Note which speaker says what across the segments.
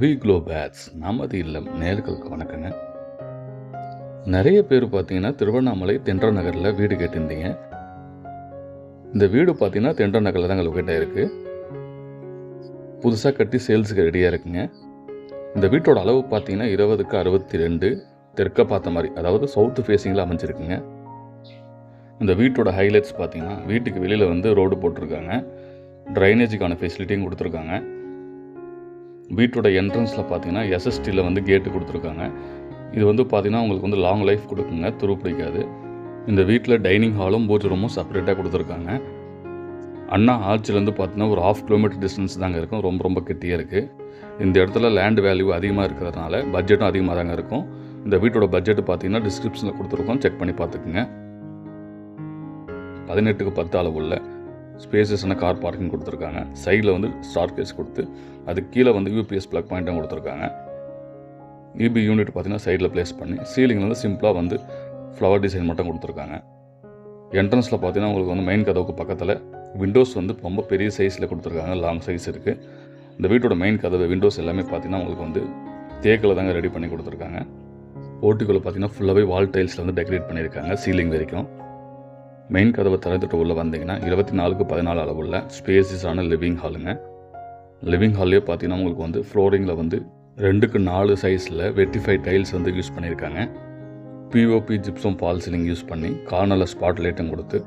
Speaker 1: We glow bats நமது இல்லம் நேர்களுக்கு வணக்கங்க. நிறைய பேர் பார்த்தீங்கன்னா திருவண்ணாமலை தென்ற நகரில் வீடு கேட்டிருந்தீங்க. இந்த வீடு பார்த்தீங்கன்னா தென்ற நகரில் தான் லொக்கேட் இருக்குது புதுசாக கட்டி சேல்ஸுக்கு ரெடியாக இருக்குங்க. இந்த வீட்டோட அளவு பார்த்தீங்கன்னா இருபதுக்கு அறுபத்தி ரெண்டு தெற்க பார்த்த மாதிரி அதாவது சவுத்து ஃபேஸிங்கில் அமைஞ்சிருக்குங்க. இந்த வீட்டோட ஹைலைட்ஸ் பார்த்தீங்கன்னா வீட்டுக்கு வெளியில் வந்து ரோடு போட்டிருக்காங்க. ட்ரைனேஜுக்கான ஃபெசிலிட்டியும் கொடுத்துருக்காங்க. வீட்டோட என்ட்ரன்ஸில் பார்த்தீங்கன்னா எஸ்எஸ்டியில் வந்து கேட்டு கொடுத்துருக்காங்க. இது வந்து பார்த்திங்கன்னா உங்களுக்கு வந்து லாங் லைஃப் கொடுக்குங்க. துரு பிடிக்காது. இந்த வீட்டில் டைனிங் ஹாலும் பூஜை ரூமும் செப்பரேட்டாக கொடுத்துருக்காங்க. அண்ணா ஆர்ச்சிலேருந்து பார்த்தீங்கன்னா ஒரு ஆஃப் கிலோமீட்டர் டிஸ்டன்ஸ் தாங்க இருக்கும். ரொம்ப ரொம்ப கிட்டியாக இருக்குது இந்த இடத்துல லேண்ட் வேல்யூ அதிகமாக இருக்கிறதுனால பட்ஜெட்டும் அதிகமாக தாங்க இருக்கும். இந்த வீட்டோட பட்ஜெட் பார்த்தீங்கன்னா டிஸ்கிரிப்ஷனில் கொடுத்துருக்கோம். செக் பண்ணி பார்த்துக்குங்க. பதினெட்டுக்கு பத்து அளவுள்ள ஸ்பேசஸான கார் பார்க்கிங் கொடுத்துருக்காங்க. சைடில் வந்து ஸ்டார் கேஸ் கொடுத்து அதுக்கு கீழே வந்து யூபிஎஸ் ப்ளக் பாயிண்ட்டும் கொடுத்துருக்காங்க. இபி யூனிட் பார்த்தீங்கன்னா சைடில் ப்ளேஸ் பண்ணி சீலிங்கில் வந்து சிம்பிளாக வந்து ஃப்ளவர் டிசைன் மட்டும் கொடுத்துருக்காங்க. என்ட்ரன்ஸில் பார்த்தீங்கன்னா உங்களுக்கு வந்து மெயின் கதவுக்கு பக்கத்தில் விண்டோஸ் வந்து ரொம்ப பெரிய சைஸில் கொடுத்துருக்காங்க. லாங் சைஸ் இருக்குது இந்த வீட்டோட மெயின் கதவு விண்டோஸ் எல்லாமே பார்த்தீங்கன்னா உங்களுக்கு வந்து தேக்கில் தாங்க ரெடி பண்ணி கொடுத்துருக்காங்க. ஓட்டுக்குள்ளே பார்த்தீங்கன்னா ஃபுல்லாகவே வால் டைல்ஸில் வந்து டெக்கரேட் பண்ணியிருக்காங்க சீலிங் வரைக்கும். மெயின் கதவை திறந்துட்டு உள்ளே வந்தீங்கன்னா இருபத்தி நாலுக்கு பதினாலு அளவுள்ள ஸ்பேசிஸான லிவிங் ஹாலுங்க லிவிங் ஹால்லேயே பார்த்தீங்கன்னா உங்களுக்கு வந்து ஃப்ளோரிங்கில் வந்து ரெண்டுக்கு நாலு சைஸில் வெட்டிஃபை டைல்ஸ் வந்து யூஸ் பண்ணியிருக்காங்க. POP gypsum false ceiling use பண்ணி கார்னரில் ஸ்பாட் லைட்டும் கொடுத்து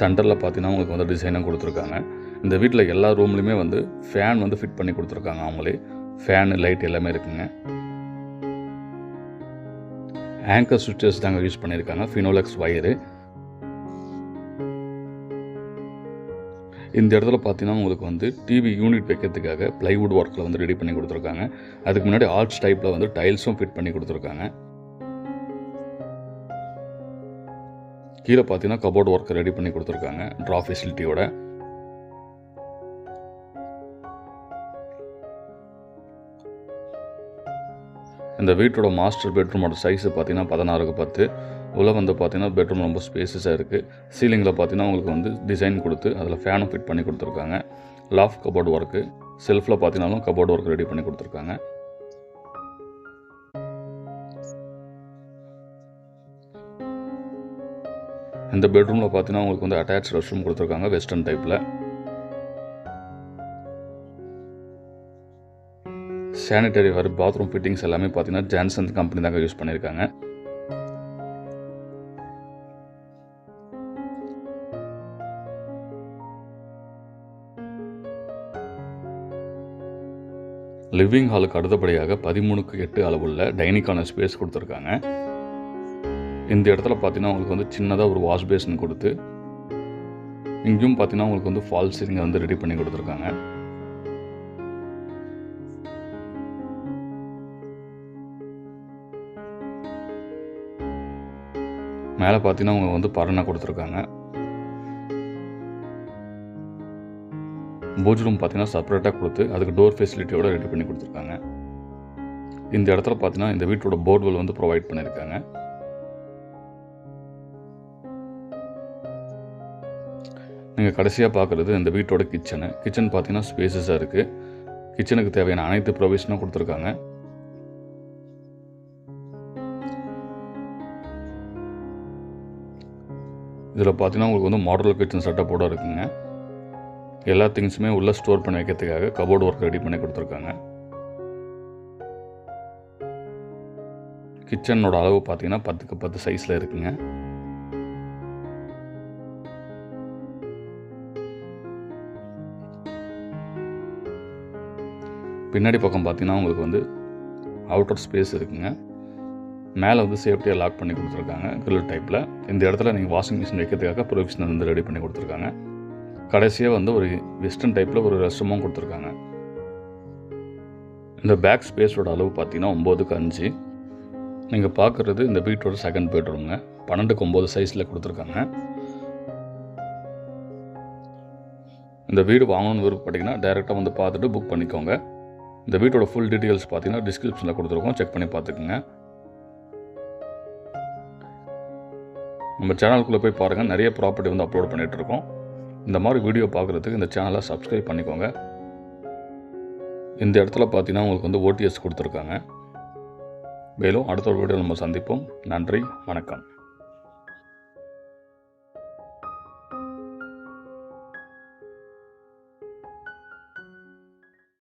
Speaker 1: சென்டரில் பார்த்தீங்கன்னா உங்களுக்கு வந்து டிசைனும் கொடுத்துருக்காங்க. இந்த வீட்டில் எல்லா ரூம்லையுமே வந்து ஃபேன் வந்து ஃபிட் பண்ணி கொடுத்துருக்காங்க அவங்களே. ஃபேனு லைட் எல்லாமே இருக்குங்க. ஆங்கர் சுவிட்சஸ் தாங்க யூஸ் பண்ணியிருக்காங்க. ஃபினோலெக்ஸ் வயரு இந்த இடத்துல பார்த்தீங்கன்னா உங்களுக்கு வந்து டிவி யூனிட் வைக்கிறதுக்காக பிளைவுட் ஒர்க்கில் வந்து ரெடி பண்ணி கொடுத்துருக்காங்க. அதுக்கு முன்னாடி ஆர்ட்ஸ் டைப்பில் வந்து டைல்ஸும் ஃபிட் பண்ணி கொடுத்துருக்காங்க. கீழே பார்த்தீங்கன்னா கபோர்ட் ஒர்க் ரெடி பண்ணி கொடுத்துருக்காங்க ட்ரா ஃபெசிலிட்டியோட இந்த வீட்டோட மாஸ்டர் பெட்ரூமோட சைஸ் பார்த்தீங்கன்னா பதினாறுக்கு பத்து. உள்ளே வந்து பார்த்தீங்கன்னா பெட்ரூம் ரொம்ப ஸ்பேசஸாக இருக்குது சீலிங்கில் பார்த்தீங்கன்னா உங்களுக்கு வந்து டிசைன் கொடுத்து அதில் ஃபேனும் ஃபிட் பண்ணி கொடுத்துருக்காங்க. லாஃப் கபோர்டு ஒர்க்கு செல்ஃபில் பார்த்தீங்கன்னாலும் கபோர்டு ஒர்க் ரெடி பண்ணி கொடுத்துருக்காங்க. இந்த பெட்ரூமில் பார்த்தீங்கன்னா உங்களுக்கு வந்து அட்டாச் ரெஸ்ட் ரூம் கொடுத்துருக்காங்க வெஸ்டர்ன் டைப்பில் சானிட்டரி வர பாத்ரூம் ஃபிட்டிங்ஸ் எல்லாமே பார்த்தீங்கன்னா ஜான்சன் கம்பெனி தாங்க யூஸ் பண்ணியிருக்காங்க லிவிங் ஹாலுக்கு அடுத்தபடியாக பதிமூணுக்கு எட்டு அளவுள்ள டைனிக்கான ஸ்பேஸ் கொடுத்துருக்காங்க. இந்த இடத்துல பார்த்தீங்கன்னா உங்களுக்கு வந்து சின்னதாக ஒரு வாஷ் பேசின் கொடுத்து இங்கேயும் பார்த்தீங்கன்னா உங்களுக்கு வந்து ஃபால் சீலிங்கை வந்து ரெடி பண்ணி கொடுத்துருக்காங்க. மேலே பார்த்தீங்கன்னா அவங்க வந்து பரணை கொடுத்துருக்காங்க. பூஜ் ரூம் பார்த்தீங்கன்னா செப்பரேட்டாக கொடுத்து அதுக்கு டோர் ஃபெசிலிட்டியோட ரெடி பண்ணி கொடுத்துருக்காங்க. இந்த இடத்துல பார்த்தீங்கன்னா இந்த வீட்டோட போர்ட்வெல் வந்து ப்ரொவைட் பண்ணியிருக்காங்க. நீங்கள் கடைசியாக பார்க்குறது இந்த வீட்டோட கிச்சனு கிச்சன் பார்த்தீங்கன்னா ஸ்பேசஸாக இருக்குது கிச்சனுக்கு தேவையான அனைத்து ப்ரொவிஷனும் கொடுத்துருக்காங்க. இதில் பார்த்தீங்கன்னா உங்களுக்கு வந்து மாடல் கிச்சன் செட்டப்போட இருக்குங்க. எல்லா திங்ஸுமே உள்ளே ஸ்டோர் பண்ணி வைக்கிறதுக்காக கபோர்டு ஒர்க் ரெடி பண்ணி கொடுத்துருக்காங்க. கிச்சனோட அளவு பார்த்தீங்கன்னா பத்துக்கு பத்து சைஸில் இருக்குங்க. பின்னாடி பக்கம் பார்த்தீங்கன்னா உங்களுக்கு வந்து அவுட்டர் ஸ்பேஸ் இருக்குங்க. மேலே வந்து சேஃப்டியாக லாக் பண்ணி கொடுத்துருக்காங்க. கிரில் டைப்பில் இந்த இடத்துல நீங்கள் வாஷிங் மிஷின் வைக்கிறதுக்காக ப்ரொவிஷனல் வந்து ரெடி பண்ணி கொடுத்துருக்காங்க. கடைசியாக வந்து ஒரு வெஸ்டர்ன் டைப்பில் ஒரு ரெஸ்ட் ரூமும் கொடுத்துருக்காங்க. இந்த பேக் ஸ்பேஸோட அளவு பார்த்தீங்கன்னா ஒம்போதுக்கு அஞ்சு. நீங்கள் பார்க்குறது இந்த வீட்டோட செகண்ட் பெட்ரூமுங்க பன்னெண்டுக்கு ஒம்பது சைஸில் கொடுத்துருக்காங்க. இந்த வீடு வாங்கணும்னு விருப்பப்பட்டீங்கன்னா டேரெக்டாக வந்து பார்த்துட்டு புக் பண்ணிக்கோங்க. இந்த வீட்டோட ஃபுல் டீட்டெயில்ஸ் பார்த்தீங்கன்னா டிஸ்கிரிப்ஷனில் கொடுத்துருக்கோம். செக் பண்ணி பார்த்துக்குங்க. நம்ம சேனலுக்குள்ளே போய் பாருங்கள் நிறைய ப்ராப்பர்ட்டி வந்து அப்லோட் பண்ணிகிட்ருக்கோம் இந்த மாதிரி வீடியோ பார்க்குறதுக்கு இந்த சேனலை சப்ஸ்கிரைப் பண்ணிக்கோங்க. இந்த இடத்துல பார்த்தீங்கன்னா உங்களுக்கு வந்து ஓடிஎஸ் கொடுத்துருக்காங்க. மேலும் அடுத்த ஒரு வீடியோ நம்ம சந்திப்போம். நன்றி வணக்கம்.